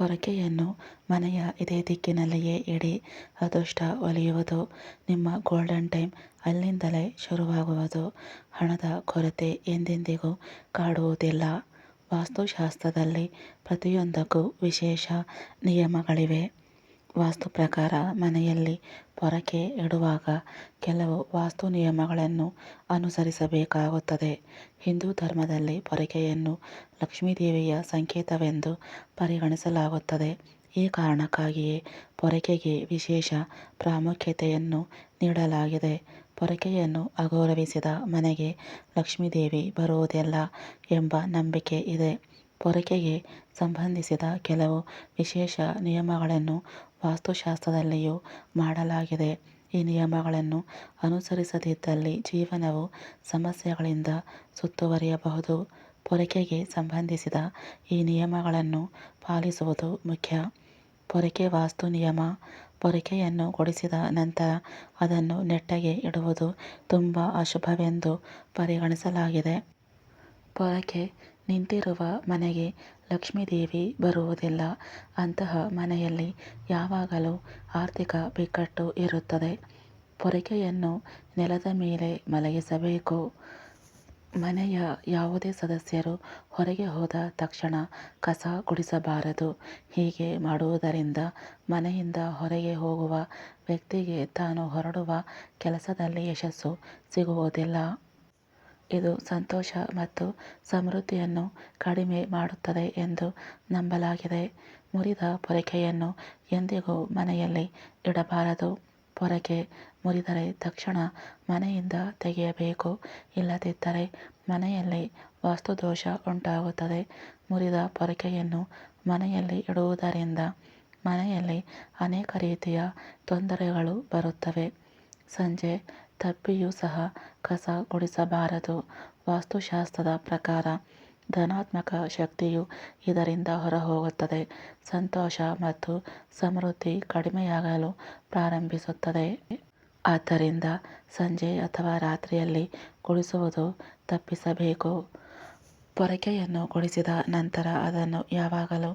ಪೊರಕೆಯನ್ನು ಮನೆಯ ಇದೇ ದಿಕ್ಕಿನಲ್ಲಿಯೇ ಇಡಿ, ಅದೃಷ್ಟ ಒಲಿಯುವುದು. ನಿಮ್ಮ ಗೋಲ್ಡನ್ ಟೈಮ್ ಅಲ್ಲಿಂದಲೇ ಶುರುವಾಗುವುದು. ಹಣದ ಕೊರತೆ ಎಂದೆಂದಿಗೂ ಕಾಡುವುದಿಲ್ಲ. ವಾಸ್ತುಶಾಸ್ತ್ರದಲ್ಲಿ ಪ್ರತಿಯೊಂದಕ್ಕೂ ವಿಶೇಷ ನಿಯಮಗಳಿವೆ. ವಾಸ್ತು ಪ್ರಕಾರ ಮನೆಯಲ್ಲಿ ಪೊರಕೆ ಇಡುವಾಗ ಕೆಲವು ವಾಸ್ತು ನಿಯಮಗಳನ್ನು ಅನುಸರಿಸಬೇಕಾಗುತ್ತದೆ. ಹಿಂದೂ ಧರ್ಮದಲ್ಲಿ ಪೊರಕೆಯನ್ನು ಲಕ್ಷ್ಮೀದೇವಿಯ ಸಂಕೇತವೆಂದು ಪರಿಗಣಿಸಲಾಗುತ್ತದೆ. ಈ ಕಾರಣಕ್ಕಾಗಿಯೇ ಪೊರಕೆಗೆ ವಿಶೇಷ ಪ್ರಾಮುಖ್ಯತೆಯನ್ನು ನೀಡಲಾಗಿದೆ. ಪೊರಕೆಯನ್ನು ಅಗೌರವಿಸಿದ ಮನೆಗೆ ಲಕ್ಷ್ಮೀದೇವಿ ಬರುವುದಿಲ್ಲ ಎಂಬ ನಂಬಿಕೆ ಇದೆ. ಪೊರಕೆಗೆ ಸಂಬಂಧಿಸಿದ ಕೆಲವು ವಿಶೇಷ ನಿಯಮಗಳನ್ನು ವಾಸ್ತುಶಾಸ್ತ್ರದಲ್ಲಿಯೂ ಮಾಡಲಾಗಿದೆ. ಈ ನಿಯಮಗಳನ್ನು ಅನುಸರಿಸದಿದ್ದಲ್ಲಿ ಜೀವನವು ಸಮಸ್ಯೆಗಳಿಂದ ಸುತ್ತುವರಿಯಬಹುದು. ಪೊರಕೆಗೆ ಸಂಬಂಧಿಸಿದ ಈ ನಿಯಮಗಳನ್ನು ಪಾಲಿಸುವುದು ಮುಖ್ಯ. ಪೊರಕೆ ವಾಸ್ತು ನಿಯಮ, ಪೊರಕೆಯನ್ನು ಕೊಡಿಸಿದ ನಂತರ ಅದನ್ನು ನೆಟ್ಟಗೆ ಇಡುವುದು ತುಂಬ ಅಶುಭವೆಂದು ಪರಿಗಣಿಸಲಾಗಿದೆ. ಪೊರಕೆ ನಿಂತಿರುವ ಮನೆಗೆ ಲಕ್ಷ್ಮೀದೇವಿ ಬರುವುದಿಲ್ಲ. ಅಂತಹ ಮನೆಯಲ್ಲಿ ಯಾವಾಗಲೂ ಆರ್ಥಿಕ ಬಿಕ್ಕಟ್ಟು ಇರುತ್ತದೆ. ಪೊರಕೆಯನ್ನು ನೆಲದ ಮೇಲೆ ಮಲಗಿಸಬೇಕು. ಮನೆಯ ಯಾವುದೇ ಸದಸ್ಯರು ಹೊರಗೆ ಹೋದ ತಕ್ಷಣ ಕಸ ಗುಡಿಸಬಾರದು ಹೀಗೆ ಮಾಡುವುದರಿಂದ ಮನೆಯಿಂದ ಹೊರಗೆ ಹೋಗುವ ವ್ಯಕ್ತಿಗೆ ತಾನು ಹೊರಡುವ ಕೆಲಸದಲ್ಲಿ ಯಶಸ್ಸು ಸಿಗುವುದಿಲ್ಲ. ಇದು ಸಂತೋಷ ಮತ್ತು ಸಮೃದ್ಧಿಯನ್ನು ಕಡಿಮೆ ಮಾಡುತ್ತದೆ ಎಂದು ನಂಬಲಾಗಿದೆ. ಮುರಿದ ಪೊರಕೆಯನ್ನು ಎಂದಿಗೂ ಮನೆಯಲ್ಲಿ ಇಡಬಾರದು. ಪೊರಕೆ ಮುರಿದರೆ ತಕ್ಷಣ ಮನೆಯಿಂದ ತೆಗೆಯಬೇಕು. ಇಲ್ಲದಿದ್ದರೆ ಮನೆಯಲ್ಲಿ ವಾಸ್ತುದೋಷ ಉಂಟಾಗುತ್ತದೆ. ಮುರಿದ ಪೊರಕೆಯನ್ನು ಮನೆಯಲ್ಲಿ ಇಡುವುದರಿಂದ ಮನೆಯಲ್ಲಿ ಅನೇಕ ರೀತಿಯ ತೊಂದರೆಗಳು ಬರುತ್ತವೆ. ಸಂಜೆ ತಪ್ಪಿಯೂ ಸಹ ಕಸ ಗುಡಿಸಬಾರದು ವಾಸ್ತುಶಾಸ್ತ್ರದ ಪ್ರಕಾರ ಧನಾತ್ಮಕ ಶಕ್ತಿಯು ಇದರಿಂದ ಹೊರಹೋಗುತ್ತದೆ. ಸಂತೋಷ ಮತ್ತು ಸಮೃದ್ಧಿ ಕಡಿಮೆಯಾಗಲು ಪ್ರಾರಂಭಿಸುತ್ತದೆ. ಆದ್ದರಿಂದ ಸಂಜೆ ಅಥವಾ ರಾತ್ರಿಯಲ್ಲಿ ಗುಡಿಸುವುದು ತಪ್ಪಿಸಬೇಕು. ಪೊರಕೆಯನ್ನು ಗುಡಿಸಿದ ನಂತರ ಅದನ್ನು ಯಾವಾಗಲೂ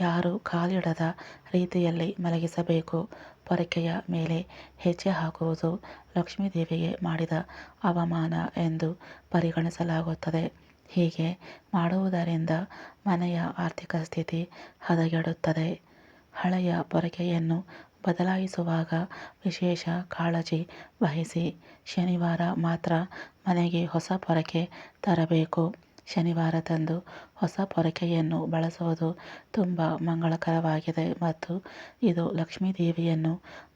ಯಾರೂ ಕಾಲಿಡದ ರೀತಿಯಲ್ಲಿ ಮಲಗಿಸಬೇಕು. ಪೊರಕೆಯ ಮೇಲೆ ಹೆಜ್ಜೆ ಹಾಕುವುದು ಲಕ್ಷ್ಮೀದೇವಿಗೆ ಮಾಡಿದ ಅವಮಾನ ಎಂದು ಪರಿಗಣಿಸಲಾಗುತ್ತದೆ. ಹೀಗೆ ಮಾಡುವುದರಿಂದ ಮನೆಯ ಆರ್ಥಿಕ ಸ್ಥಿತಿ ಹದಗೆಡುತ್ತದೆ. ಹಳೆಯ ಪೊರಕೆಯನ್ನು ಬದಲಾಯಿಸುವಾಗ ವಿಶೇಷ ಕಾಳಜಿ ವಹಿಸಿ ಶನಿವಾರ ಮಾತ್ರ ಮನೆಗೆ ಹೊಸ ಪೊರಕೆ ತರಬೇಕು. ಶನಿವಾರದಂದು ಹೊಸ ಪೊರಕೆಯನ್ನು ಬಳಸುವುದು ತುಂಬ ಮಂಗಳಕರವಾಗಿದೆ ಮತ್ತು ಇದು ಲಕ್ಷ್ಮೀ ದೇವಿಯನ್ನು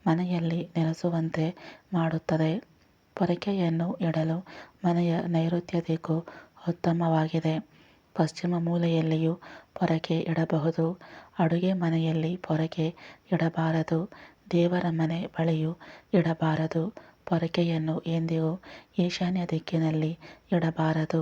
ಮನೆಯಲ್ಲಿ ನೆಲೆಸುವಂತೆ ಮಾಡುತ್ತದೆ. ಪೊರಕೆಯನ್ನು ಇಡಲು ಮನೆಯ ನೈಋತ್ಯ ದಿಕ್ಕು ಉತ್ತಮವಾಗಿದೆ. ಪಶ್ಚಿಮ ಮೂಲೆಯಲ್ಲಿಯೂ ಪೊರಕೆ ಇಡಬಹುದು. ಅಡುಗೆ ಮನೆಯಲ್ಲಿ ಪೊರಕೆ ಇಡಬಾರದು. ದೇವರ ಮನೆ ಬಳಿಯೂ ಇಡಬಾರದು. ಪೊರಕೆಯನ್ನು ಎಂದಿಗೂ ಈಶಾನ್ಯ ದಿಕ್ಕಿನಲ್ಲಿ ಇಡಬಾರದು.